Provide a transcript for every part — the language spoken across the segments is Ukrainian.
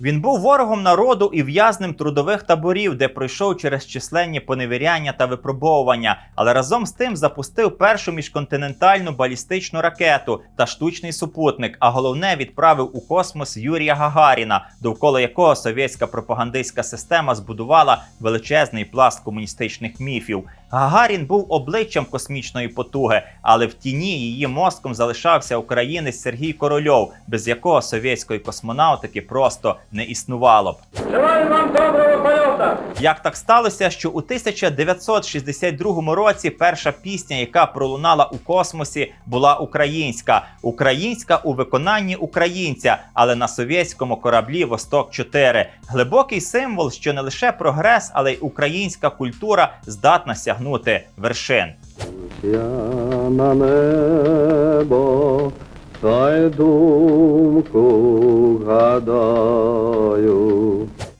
Він був ворогом народу і в'язнем трудових таборів, де пройшов через численні поневіряння та випробовування, але разом з тим запустив першу міжконтинентальну балістичну ракету та штучний супутник. А головне відправив у космос Юрія Гагаріна, довкола якого совєтська пропагандистська система збудувала величезний пласт комуністичних міфів. Гагарін був обличчям космічної потуги, але в тіні її мозком залишався українець Сергій Корольов, без якого совєтської космонавтики просто не існувало б. Желаю вам доброго польота! Як так сталося, що у 1962 році перша пісня, яка пролунала у космосі, була українська, українська у виконанні українця, але на совєтському кораблі Восток 4 глибокий символ, що не лише прогрес, але й українська культура здатна сягнути вершин. Я на небо та й думку гадаю.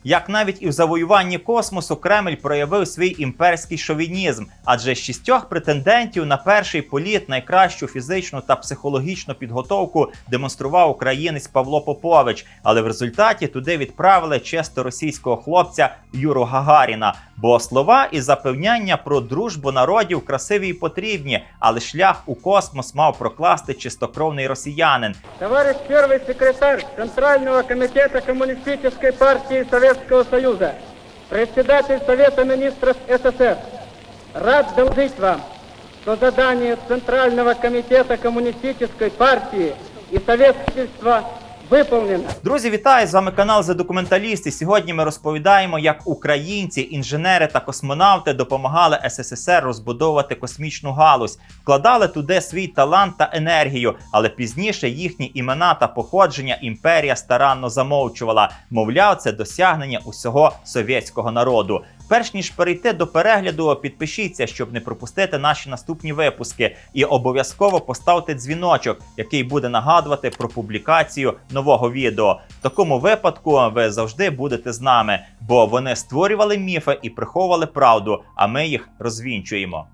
Як навіть і в завоюванні космосу Кремль проявив свій імперський шовінізм, адже з шістьох претендентів на перший політ найкращу фізичну та психологічну підготовку демонстрував українець Павло Попович. Але в результаті туди відправили чисто російського хлопця Юру Гагаріна. Бо слова і запевняння про дружбу народів красиві й потрібні, але шлях у космос мав прокласти чистокровний росіянин, Товарищ первый секретарь Центрального комитета Коммунистической партии Советского Союза, председатель Совета министров СССР, рад доложить вам, что задание Центрального комитета Коммунистической партии и советительства выполнено. Друзі, вітаю! З вами канал The Документаліст. І сьогодні ми розповідаємо, як українці, інженери та космонавти допомагали СССР розбудовувати космічну галузь, вкладали туди свій талант та енергію, але пізніше їхні імена та походження імперія старанно замовчувала. Мовляв, це досягнення усього совєтського народу. Перш ніж перейти до перегляду, підпишіться, щоб не пропустити наші наступні випуски, і обов'язково поставте дзвіночок, який буде нагадувати про публікацію нового відео. В такому випадку ви завжди будете з нами, бо вони створювали міфи і приховували правду, а ми їх розвінчуємо.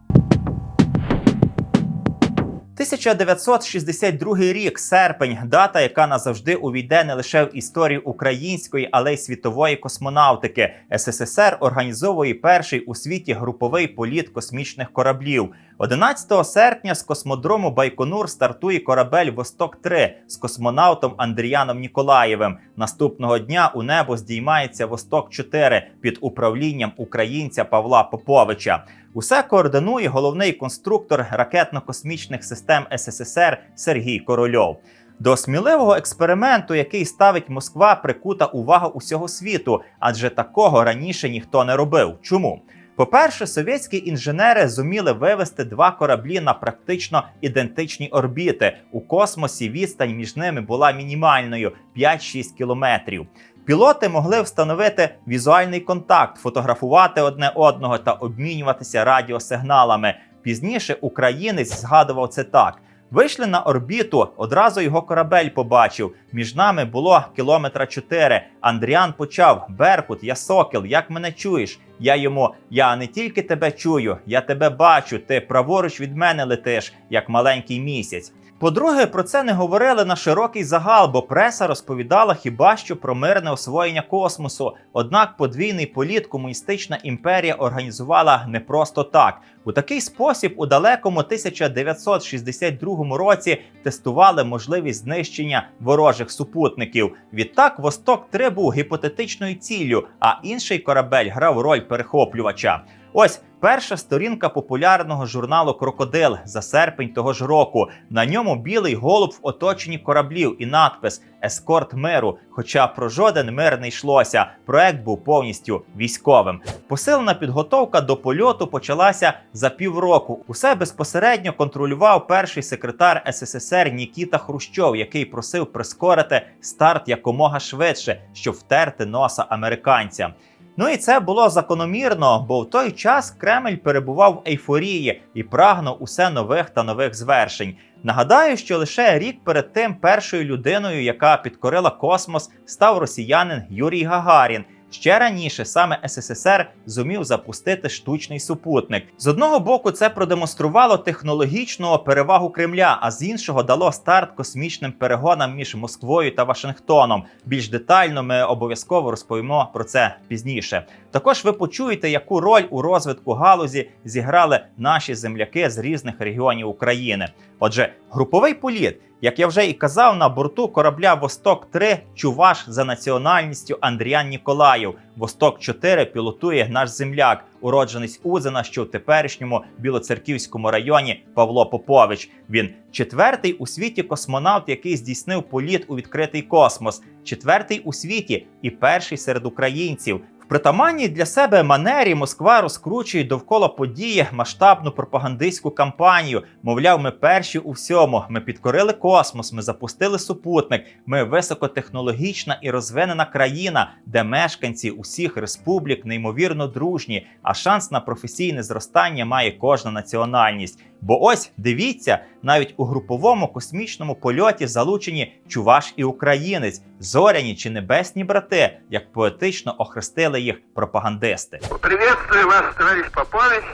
1962 рік, серпень, дата, яка назавжди увійде не лише в історію української, але й світової космонавтики. СССР організовує перший у світі груповий політ космічних кораблів. 11 серпня з космодрому Байконур стартує корабель Восток 3 з космонавтом Андріаном Ніколаєвим. Наступного дня у небо здіймається Восток 4 під управлінням українця Павла Поповича. Усе координує головний конструктор ракетно-космічних систем СССР Сергій Корольов. До сміливого експерименту, який ставить Москва, прикута увага усього світу, адже такого раніше ніхто не робив. Чому? По-перше, совєтські інженери зуміли вивести два кораблі на практично ідентичні орбіти. У космосі відстань між ними була мінімальною 5-6 кілометрів. Пілоти могли встановити візуальний контакт, фотографувати одне одного та обмінюватися радіосигналами. Пізніше українець згадував це так. Вийшли на орбіту, одразу його корабель побачив. Між нами було кілометра чотири. Андріан почав: Беркут, я сокіл, як мене чуєш? Я йому, я не тільки тебе чую, я тебе бачу. Ти праворуч від мене летиш, як маленький місяць. По-друге, про це не говорили на широкий загал, бо преса розповідала хіба що про мирне освоєння космосу. Однак подвійний політ комуністична імперія організувала не просто так. У такий спосіб у далекому 1962 році тестували можливість знищення ворожих супутників. Відтак Восток 3 був гіпотетичною ціллю, а інший корабель грав роль перехоплювача. Ось перша сторінка популярного журналу Крокодил за серпень того ж року. На ньому білий голуб в оточенні кораблів і надпис Ескорт миру. Хоча про жоден мир не йшлося. Проект був повністю військовим. Посилена підготовка до польоту почалася за півроку. Усе безпосередньо контролював перший секретар СССР Нікіта Хрущов, який просив прискорити старт якомога швидше, щоб втерти носа американцям. Ну і це було закономірно, бо в той час Кремль перебував в ейфорії і прагнув усе нових та нових звершень. Нагадаю, що лише рік перед тим першою людиною, яка підкорила космос, став росіянин Юрій Гагарін. Ще раніше саме СССР зумів запустити штучний супутник. З одного боку, це продемонструвало технологічну перевагу Кремля, а з іншого дало старт космічним перегонам між Москвою та Вашингтоном. Більш детально ми обов'язково розповімо про це пізніше. Також ви почуєте, яку роль у розвитку галузі зіграли наші земляки з різних регіонів України. Отже, груповий політ. Як я вже і казав, на борту корабля Восток 3 чуваш за національністю Андріан Ніколаєв. Восток 4 пілотує наш земляк, уродженець Узена, що в теперішньому Білоцерківському районі Павло Попович. Він четвертий у світі космонавт, який здійснив політ у відкритий космос, четвертий у світі і перший серед українців. Притаманній для себе манері Москва розкручує довкола події масштабну пропагандистську кампанію. Мовляв, ми перші у всьому. Ми підкорили космос, ми запустили супутник. Ми високотехнологічна і розвинена країна, де мешканці усіх республік неймовірно дружні, а шанс на професійне зростання має кожна національність. Бо ось дивіться, навіть у груповому космічному польоті залучені чуваш і українець, зоряні чи небесні брати, як поетично охрестили їх пропагандисти. Приветствую вас, товарищ Попович.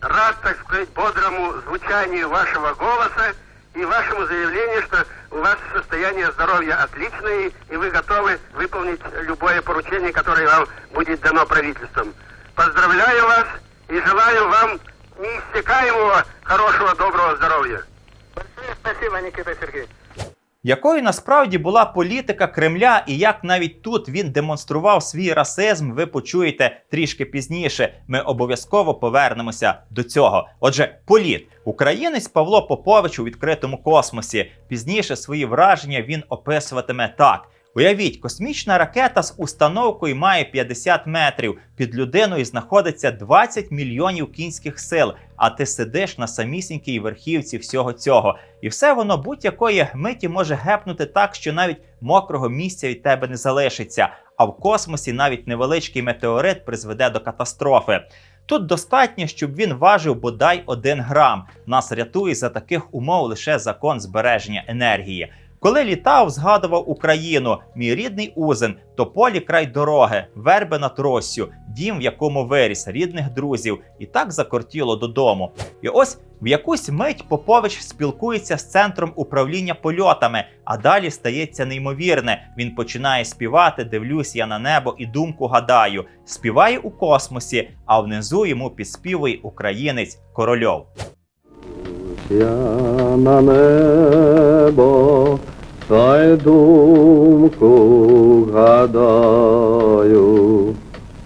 Рад, так сказать, бодрому звучанию вашего голоса и вашему заявлению, что у вас состояние здоровья отличное, и вы готовы выполнить любое поручение, которое вам будет дано правительством. Поздравляю вас и желаю вам неиссякаемого хорошего, доброго здоровья. Большое спасибо, Никита Сергеевич. Якою насправді була політика Кремля, і як навіть тут він демонстрував свій расизм, ви почуєте трішки пізніше. Ми обов'язково повернемося до цього. Отже, політ. Українець Павло Попович у відкритому космосі. Пізніше свої враження він описуватиме так. Уявіть, космічна ракета з установкою має 50 метрів. Під людиною знаходиться 20 мільйонів кінських сил. А ти сидиш на самісінькій верхівці всього цього. І все воно будь-якої миті може гепнути так, що навіть мокрого місця від тебе не залишиться. А в космосі навіть невеличкий метеорит призведе до катастрофи. Тут достатньо, щоб він важив бодай один грам. Нас рятує за таких умов лише закон збереження енергії. Коли літав, згадував Україну, мій рідний Узен, тополі край дороги, верби над Россю, дім, в якому виріс, рідних друзів, і так закортіло додому. І ось в якусь мить Попович спілкується з центром управління польотами, а далі стається неймовірне. Він починає співати, дивлюсь я на небо і думку гадаю. Співає у космосі, а внизу йому підспівує українець Корольов. Я на небо, та думку гадаю,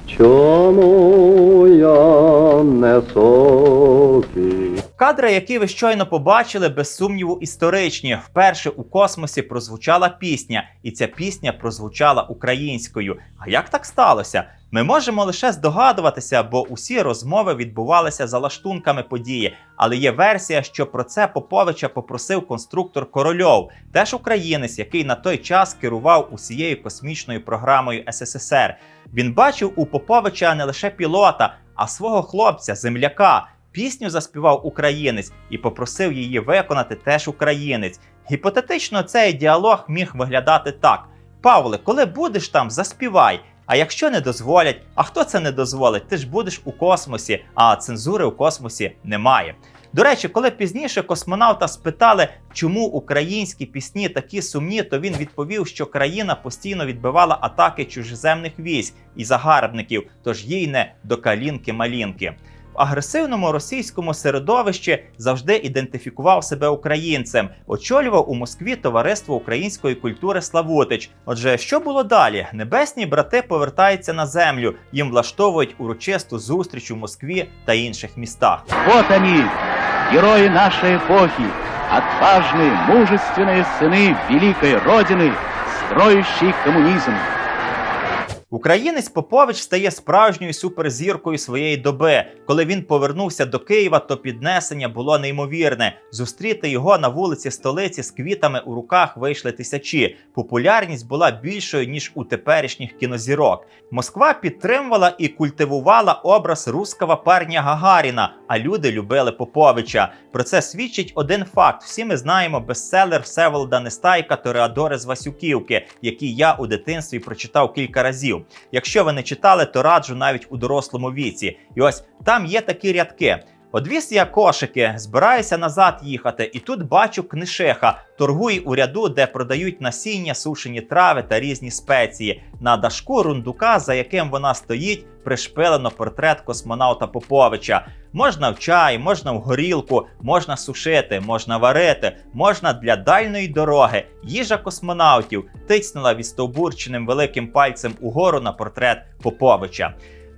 чому я не сокий. Кадри, які ви щойно побачили, без сумніву історичні. Вперше у космосі прозвучала пісня, і ця пісня прозвучала українською. А як так сталося? Ми можемо лише здогадуватися, бо усі розмови відбувалися за лаштунками події. Але є версія, що про це Поповича попросив конструктор Корольов, теж українець, який на той час керував усією космічною програмою СССР. Він бачив у Поповича не лише пілота, а свого хлопця, земляка. Пісню заспівав українець і попросив її виконати теж українець. Гіпотетично, цей діалог міг виглядати так: Павле, коли будеш там, заспівай. А якщо не дозволять, а хто це не дозволить? Ти ж будеш у космосі, а цензури у космосі немає. До речі, коли пізніше космонавта спитали, чому українські пісні такі сумні, то він відповів, що країна постійно відбивала атаки чужеземних військ і загарбників, тож їй не до калінки-малінки В агресивному російському середовищі завжди ідентифікував себе українцем, очолював у Москві товариство української культури Славутич. Отже, що було далі? Небесні брати повертаються на землю. Їм влаштовують урочисту зустріч у Москві та інших містах. Вот они, герои нашей эпохи, отважные, мужественные сыны великой Родины, строящей коммунизм. Українець Попович стає справжньою суперзіркою своєї доби. Коли він повернувся до Києва, то піднесення було неймовірне. Зустріти його на вулиці столиці з квітами у руках вийшли тисячі. Популярність була більшою ніж у теперішніх кінозірок. Москва підтримувала і культивувала образ руского парня Гагаріна, а люди любили Поповича. Про це свідчить один факт: всі ми знаємо бестселер Всеволода Нестайка Тореадори з Васюківки, який я у дитинстві прочитав кілька разів. Слів. Якщо ви не читали, то раджу навіть у дорослому віці. І ось там є такі рядки. Одвіз я кошики, збираюся назад їхати, і тут бачу книшеха. Торгуй у ряду, де продають насіння, сушені трави та різні спеції. На дашку рундука, за яким вона стоїть, пришпилено портрет космонавта Поповича. Можна в чай, можна в горілку, можна сушити, можна варити, можна для дальної дороги. Їжа космонавтів тицнула відстовбурченим великим пальцем угору на портрет Поповича.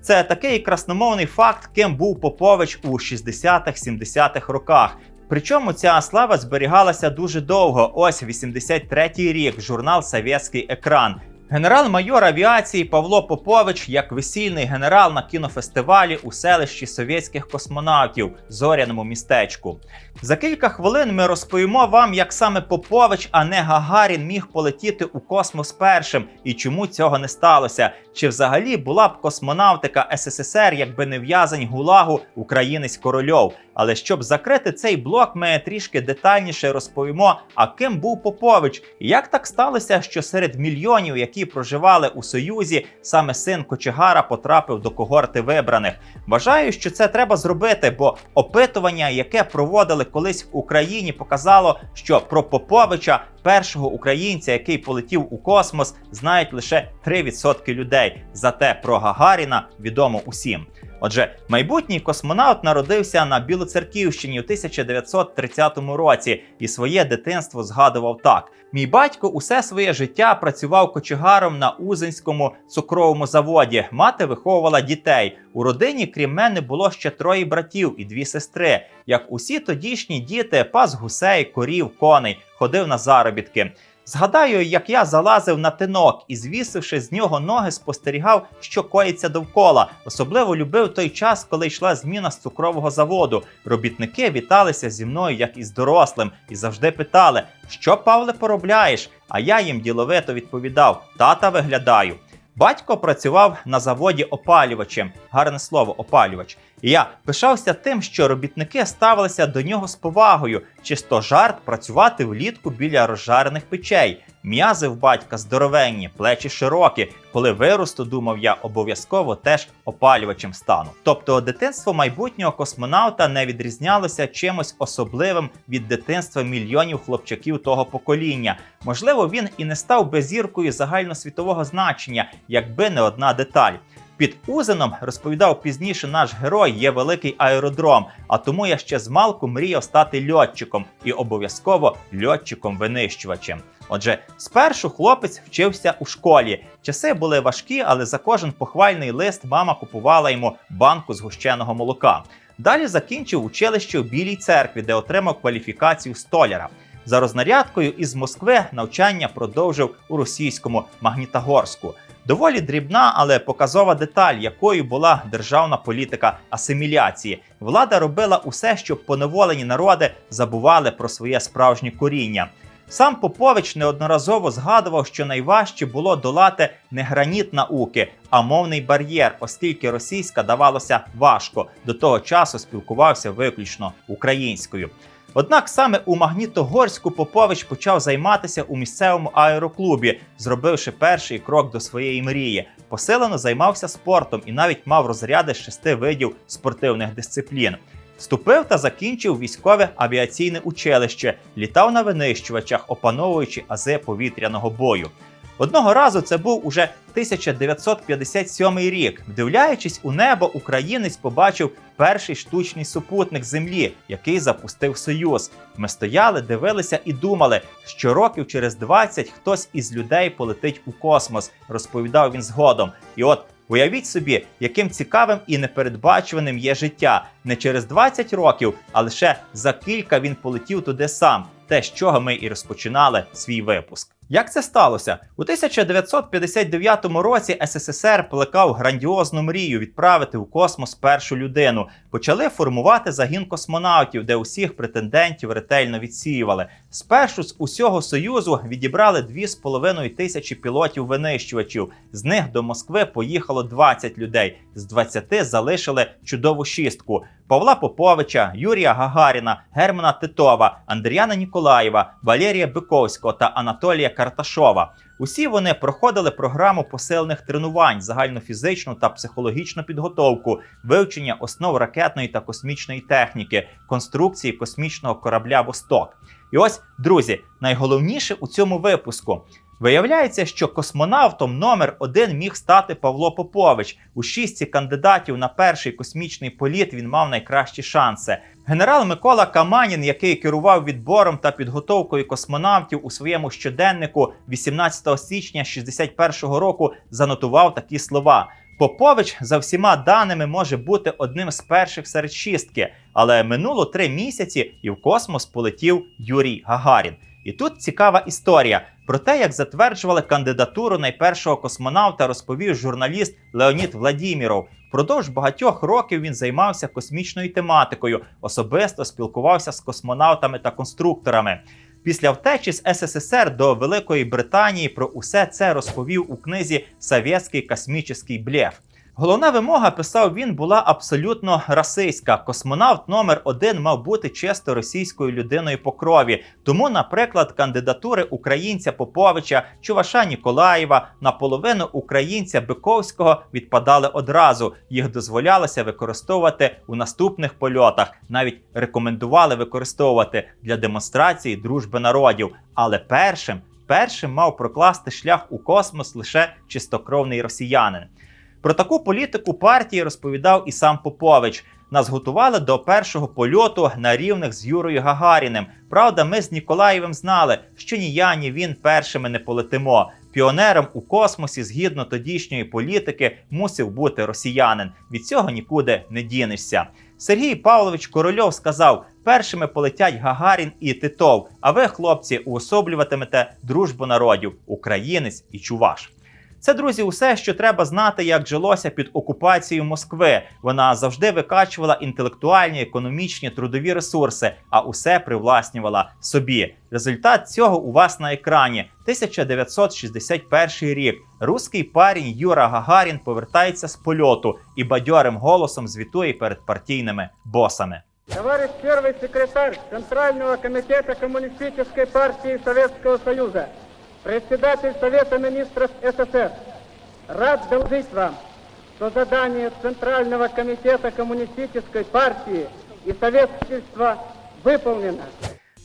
Це такий красномовний факт, ким був Попович у 60-х-70-х роках. Причому ця слава зберігалася дуже довго. Ось 83-й рік, журнал Совєтський екран. Генерал-майор авіації Павло Попович як весільний генерал на кінофестивалі у селищі совєтських космонавтів Зоряному містечку. За кілька хвилин ми розповімо вам, як саме Попович, а не Гагарін міг полетіти у космос першим і чому цього не сталося. Чи взагалі була б космонавтика СССР, якби не в'язань гулагу українець корольов? Але щоб закрити цей блок, ми трішки детальніше розповімо, а ким був Попович, і як так сталося, що серед мільйонів, які проживали у Союзі, саме син Кочегара потрапив до когорти вибраних. Вважаю, що це треба зробити, бо опитування, яке проводили колись в Україні, показало, що про Поповича, першого українця, який полетів у космос, знають лише 3% людей. Зате про Гагаріна відомо усім. Отже, майбутній космонавт народився на Білоцерківщині у 1930 році і своє дитинство згадував так: мій батько усе своє життя працював кочегаром на Узинському цукровому заводі. Мати виховувала дітей. У родині, крім мене, було ще троє братів і дві сестри. Як усі тодішні діти, пас гусей, корів, коней, ходив на заробітки. Згадаю, як я залазив на тинок і, звісивши з нього ноги, спостерігав, що коїться довкола. Особливо любив той час, коли йшла зміна з цукрового заводу. Робітники віталися зі мною, як із дорослим, і завжди питали, що Павле поробляєш? А я їм діловито відповідав: тата виглядаю. Батько працював на заводі опалювачем, гарне слово, опалювач. Я пишався тим, що робітники ставилися до нього з повагою. Чисто жарт працювати влітку біля розжарених печей. М'язи в батька здоровенні, плечі широкі. Коли виросту, думав я, обов'язково теж опалювачем стану. Тобто, дитинство майбутнього космонавта не відрізнялося чимось особливим від дитинства мільйонів хлопчаків того покоління. Можливо, він і не став би зіркою загальносвітового значення, якби не одна деталь. Під Узеном розповідав пізніше наш герой, є великий аеродром. А тому я ще з малку мріяв стати льотчиком і обов'язково льотчиком-винищувачем. Отже, спершу хлопець вчився у школі. Часи були важкі, але за кожен похвальний лист мама купувала йому банку згущеного молока. Далі закінчив училище у Білій церкві, де отримав кваліфікацію столяра. За рознарядкою із Москви навчання продовжив у російському Магнітогорську. Доволі дрібна, але показова деталь, якою була державна політика асиміляції. Влада робила усе, щоб поневолені народи забували про своє справжнє коріння. Сам Попович неодноразово згадував, що найважче було долати не граніт науки, а мовний бар'єр, оскільки російська давалося важко. До того часу спілкувався виключно українською. Однак саме у Магнітогорську Попович почав займатися у місцевому аероклубі, зробивши перший крок до своєї мрії. Посилено займався спортом і навіть мав розряди з шести видів спортивних дисциплін. Вступив та закінчив військове авіаційне училище, літав на винищувачах, опановуючи ази повітряного бою. Одного разу це був уже 1957 рік. Вдивляючись у небо, українець побачив перший штучний супутник Землі, який запустив Союз. Ми стояли, дивилися і думали, що років через 20 хтось із людей полетить у космос, розповідав він згодом. І от Уявіть собі, яким цікавим і непередбачуваним є життя. Не через 20 років, а лише за кілька він полетів туди сам. Те, з чого ми і розпочинали свій випуск. Як це сталося? У 1959 році СССР плекав грандіозну мрію відправити у космос першу людину. Почали формувати загін космонавтів, де усіх претендентів ретельно відсіювали. Спершу з усього союзу відібрали 2,5 тисячі пілотів-винищувачів. З них до Москви поїхало 20 людей. З 20 залишили чудову шістку. Павла Поповича, Юрія Гагаріна, Германа Титова, Андріана Ніколаєва, Валерія Биковського та Анатолія Карташова. Усі вони проходили програму посилених тренувань, загальнофізичну та психологічну підготовку, вивчення основ ракетної та космічної техніки, конструкції космічного корабля Восток. І ось, друзі, найголовніше у цьому випуску. Виявляється, що космонавтом номер один міг стати Павло Попович. У шістці кандидатів на перший космічний політ він мав найкращі шанси. Генерал Микола Каманін, який керував відбором та підготовкою космонавтів у своєму щоденнику 18 січня 61-го року, занотував такі слова. Попович за всіма даними може бути одним з перших серед шістки, але минуло три місяці, і в космос полетів Юрій Гагарін. І тут цікава історія про те, як затверджували кандидатуру найпершого космонавта, розповів журналіст Леонід Владіміров. Впродовж багатьох років він займався космічною тематикою, особисто спілкувався з космонавтами та конструкторами. Після втечі з СССР до Великої Британії про усе це розповів у книзі Совєтський космічний блєф. Головна вимога, писав він, була абсолютно расистська. Космонавт номер один мав бути чисто російською людиною по крові. Тому, наприклад, кандидатури українця Поповича, Чуваша Ніколаєва, наполовину українця Биковського відпадали одразу. Їх дозволялося використовувати у наступних польотах. Навіть рекомендували використовувати для демонстрації дружби народів. Але першим, першим мав прокласти шлях у космос лише чистокровний росіянин. Про таку політику партії розповідав і сам Попович. Нас готували до першого польоту на рівних з Юрою Гагаріним. Правда, ми з Ніколаєвим знали, що ні я, ні він першими не полетимо. Піонером у космосі, згідно тодішньої політики, мусив бути росіянин. Від цього нікуди не дінешся. Сергій Павлович Корольов сказав: першими полетять Гагарін і Титов. А ви, хлопці, уособлюватимете дружбу народів, українець і чуваш. Це, друзі, усе, що треба знати, як жилося під окупацією Москви. Вона завжди викачувала інтелектуальні, економічні, трудові ресурси, а усе привласнювала собі. Результат цього у вас на екрані. 1961 рік. Руський парень Юра Гагарін повертається з польоту і бадьорим голосом звітує перед партійними босами. Товарищ первый секретарь Центрального комитета Коммунистической партии Советского Союза, председатель Совета министров СССР, рад доложить вам, что задание Центрального комитета Коммунистической партии и Советского выполнено.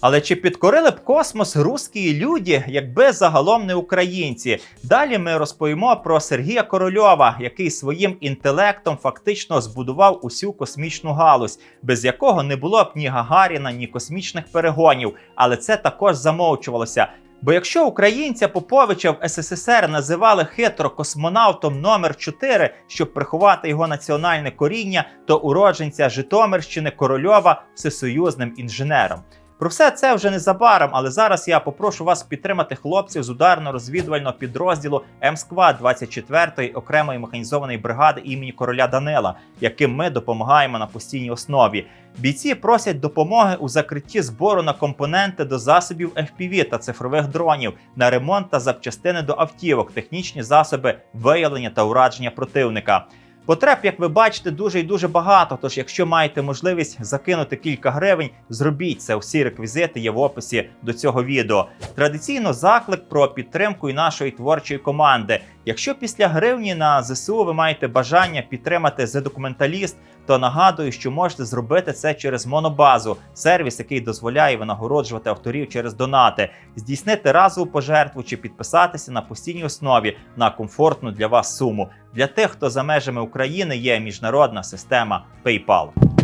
Але чи підкорили б космос русські люди, якби загалом не українці? Далі ми розповімо про Сергія Корольова, який своїм інтелектом фактично збудував усю космічну галузь, без якого не було б ні Гагаріна, ні космічних перегонів. Але це також замовчувалося. Бо якщо українця Поповича в СССР називали хитро космонавтом номер 4 щоб приховати його національне коріння, то уродженця Житомирщини Корольова всесоюзним інженером. Про все це вже незабаром, але зараз я попрошу вас підтримати хлопців з ударно-розвідувального підрозділу М-Сквад 24-ї окремої механізованої бригади імені короля Данила, яким ми допомагаємо на постійній основі. Бійці просять допомоги у закритті збору на компоненти до засобів FPV та цифрових дронів, на ремонт та запчастини до автівок, технічні засоби виявлення та ураження противника. Потреб, як ви бачите, дуже і дуже багато. Тож, якщо маєте можливість закинути кілька гривень, зробіть це. Усі реквізити є в описі до цього відео. Традиційно заклик про підтримку і нашої творчої команди. Якщо після гривні на ЗСУ ви маєте бажання підтримати The Documentalist, то нагадую, що можете зробити це через Монобазу, сервіс, який дозволяє винагороджувати авторів через донати, здійснити разову пожертву чи підписатися на постійній основі на комфортну для вас суму. Для тих, хто за межами України є міжнародна система PayPal.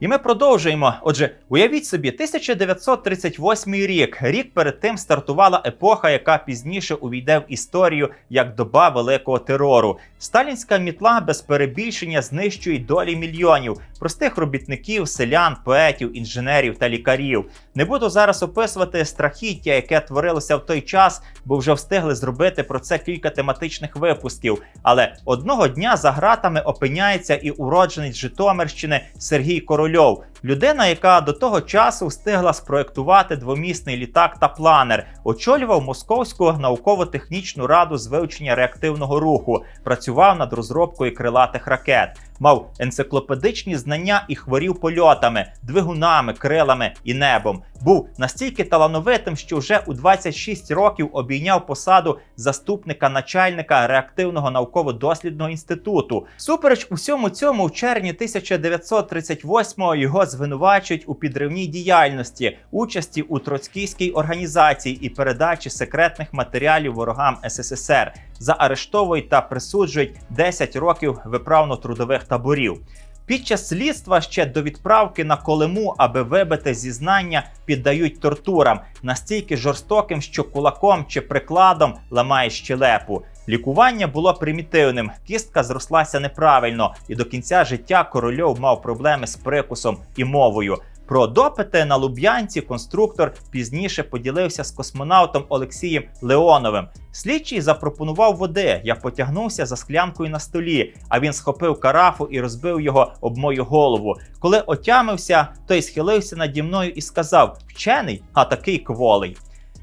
І ми продовжуємо. Отже, уявіть собі, 1938 рік. Рік перед тим стартувала епоха, яка пізніше увійде в історію як доба великого терору. Сталінська мітла без перебільшення знищує долі мільйонів простих робітників, селян, поетів, інженерів та лікарів. Не буду зараз описувати страхіття, яке творилося в той час, бо вже встигли зробити про це кілька тематичних випусків. Але одного дня за гратами опиняється і уродженець Житомирщини Сергій Корольов. Людина, яка до того часу встигла спроектувати двомісний літак та планер, очолював Московську науково-технічну раду з вивчення реактивного руху, працював над розробкою крилатих ракет, мав енциклопедичні знання і хворів польотами, двигунами, крилами і небом. Був настільки талановитим, що вже у 26 років обійняв посаду заступника начальника реактивного науково-дослідного інституту. Супереч усьому цьому, в червні 1938-го його звинувачують у підривній діяльності, участі у троцькійській організації і передачі секретних матеріалів ворогам СССР. Заарештовують та присуджують 10 років виправно-трудових таборів. Під час слідства ще до відправки на Колиму, аби вибити зізнання, піддають тортурам настільки жорстоким, що кулаком чи прикладом ламає щелепу. Лікування було примітивним, кістка зрослася неправильно, і до кінця життя корольов мав проблеми з прикусом і мовою. Про допити на Луб'янці конструктор пізніше поділився з космонавтом Олексієм Леоновим. Слідчий запропонував води. Я потягнувся за склянкою на столі, а він схопив карафу і розбив його об мою голову. Коли отямився, той схилився наді мною і сказав: Вчений, а такий кволий.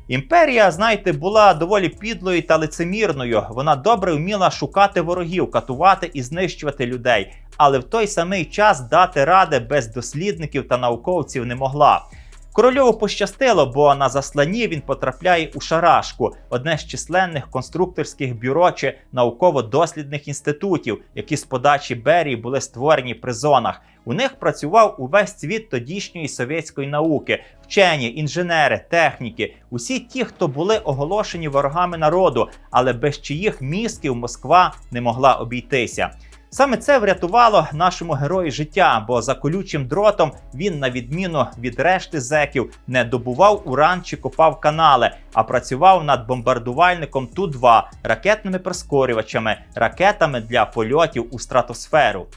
Імперія, знаєте, була доволі підлою та лицемірною. Вона добре вміла шукати ворогів, катувати і знищувати людей, але в той самий час дати ради без дослідників та науковців не могла. Корольову пощастило, бо на засланні він потрапляє у шарашку, одне з численних конструкторських бюро чи науково-дослідних інститутів, які з подачі Берії були створені при зонах. У них працював увесь світ тодішньої совєтської науки, вчені, інженери, техніки, усі ті, хто були оголошені ворогами народу, але без чиїх мізків Москва не могла обійтися. Саме це врятувало нашому герою життя, бо за колючим дротом він, на відміну від решти зеків, не добував уран чи копав канали, а працював над бомбардувальником Ту-2, ракетними прискорювачами, ракетами для польотів у стратосферу.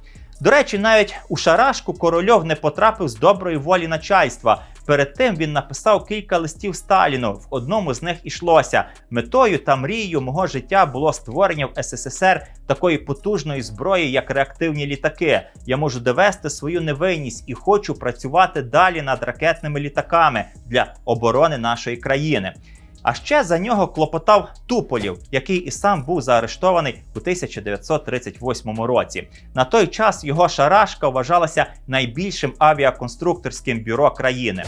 До речі, навіть у шарашку корольов не потрапив з доброї волі начальства. Перед тим він написав кілька листів Сталіну. В одному з них ішлося: метою та мрією мого життя було створення в СССР такої потужної зброї, як реактивні літаки. Я можу довести свою невинність і хочу працювати далі над ракетними літаками для оборони нашої країни. А ще за нього клопотав Туполів, який і сам був заарештований у 1938 році. На той час його шарашка вважалася найбільшим авіаконструкторським бюро країни.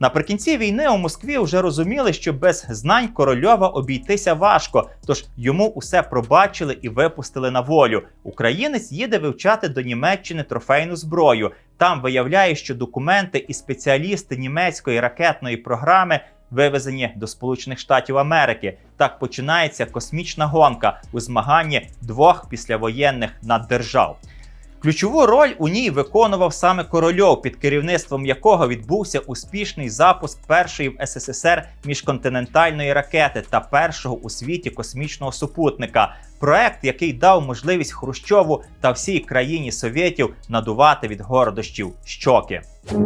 Наприкінці війни у Москві вже розуміли, що без знань корольова обійтися важко, тож йому усе пробачили і випустили на волю. Українець їде вивчати до Німеччини трофейну зброю. Там виявляє, що документи і спеціалісти німецької ракетної програми вивезені до Сполучених Штатів Америки. Так починається космічна гонка у змаганні двох післявоєнних наддержав. Ключову роль у ній виконував саме Корольов, під керівництвом якого відбувся успішний запуск першої в СССР міжконтинентальної ракети та першого у світі космічного супутника. Проект, який дав можливість Хрущову та всій країні совєтів надувати від гордощів щоки.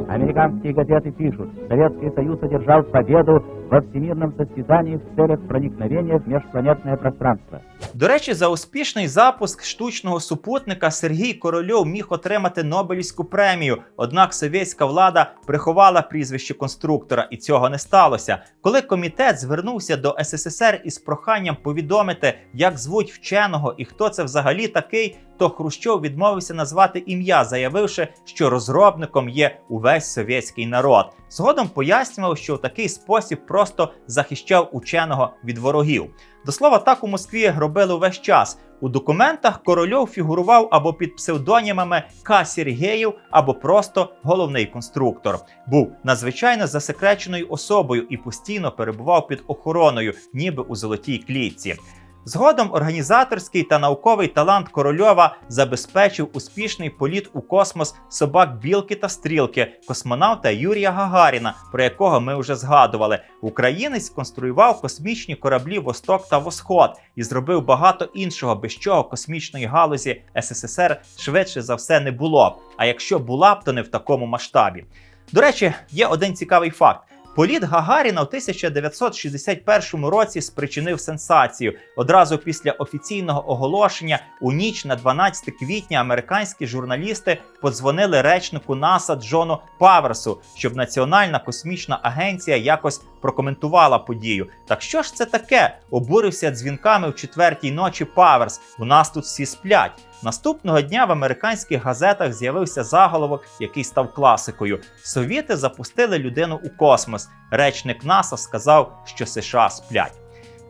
Американские газеты пишут, Советский Союз одержал победу во всемирном состязании в целях проникновения в межпланетное пространство. До речі, за успішний запуск штучного супутника Сергій Корольов міг отримати Нобелівську премію. Однак совєтська влада приховала прізвище конструктора, і цього не сталося. Коли комітет звернувся до СССР із проханням повідомити, як звуть вченого і хто це взагалі такий, то Хрущов відмовився назвати ім'я, заявивши, що розробником є увесь совєтський народ. Згодом пояснював, що в такий спосіб просто захищав ученого від ворогів. До слова, так у Москві робили весь час. У документах корольов фігурував або під псевдонімами К. Сергєєв, або просто головний конструктор. Був надзвичайно засекреченою особою і постійно перебував під охороною, ніби у золотій клітці. Згодом організаторський та науковий талант Корольова забезпечив успішний політ у космос собак Білки та Стрілки, космонавта Юрія Гагаріна, про якого ми вже згадували. Українець конструював космічні кораблі Восток та Восход і зробив багато іншого, без чого космічної галузі СССР швидше за все не було. А якщо була б, то не в такому масштабі. До речі, є один цікавий факт. Політ Гагаріна в 1961 році спричинив сенсацію. Одразу після офіційного оголошення у ніч на 12 квітня американські журналісти подзвонили речнику НАСА Джону Паверсу, щоб Національна космічна агенція якось прокоментувала подію. Так що ж це таке? Обурився дзвінками в четвертій ночі Паверс. У нас тут всі сплять. Наступного дня в американських газетах з'явився заголовок, який став класикою. Совєти запустили людину у космос. Речник НАСА сказав, що США сплять.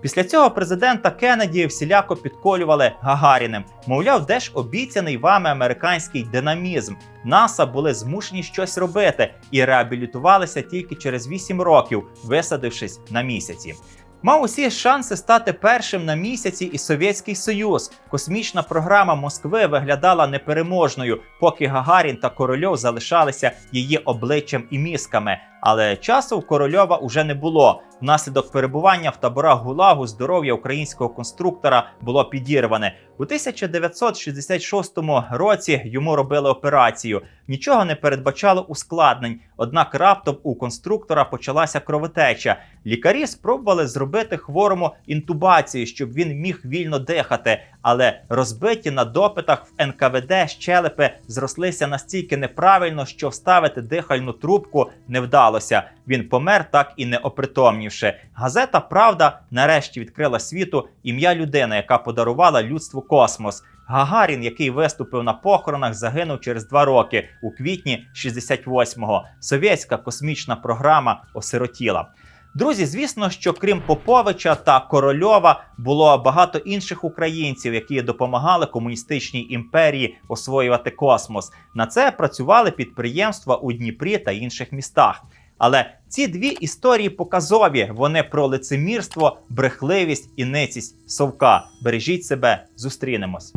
Після цього президента Кеннеді всіляко підколювали Гагаріним. Мовляв, де ж обіцяний вами американський динамізм. НАСА були змушені щось робити і реабілітувалися тільки через 8 років, висадившись на місяці. Мав усі шанси стати першим на місяці і Совєтський Союз. Космічна програма Москви виглядала непереможною, поки Гагарін та Корольов залишалися її обличчям і мізками. Але часу у Корольова уже не було. Внаслідок перебування в таборах Гулагу здоров'я українського конструктора було підірване. У 1966 році йому робили операцію. Нічого не передбачало ускладнень. Однак раптом у конструктора почалася кровотеча. Лікарі спробували зробити хворому інтубацію, щоб він міг вільно дихати. Але розбиті на допитах в НКВД щелепи зрослися настільки неправильно, що вставити дихальну трубку не вдалося. Він помер так і не опритомнівши. Газета Правда нарешті відкрила світу ім'я людини, яка подарувала людству космос. Гагарін, який виступив на похоронах, загинув через два роки у квітні 68-го. Совєтська космічна програма осиротіла. Друзі, звісно, що крім Поповича та Корольова було багато інших українців, які допомагали комуністичній імперії освоювати космос. На це працювали підприємства у Дніпрі та інших містах. Але ці дві історії показові. Вони про лицемірство, брехливість і ницість совка. Бережіть себе, зустрінемось.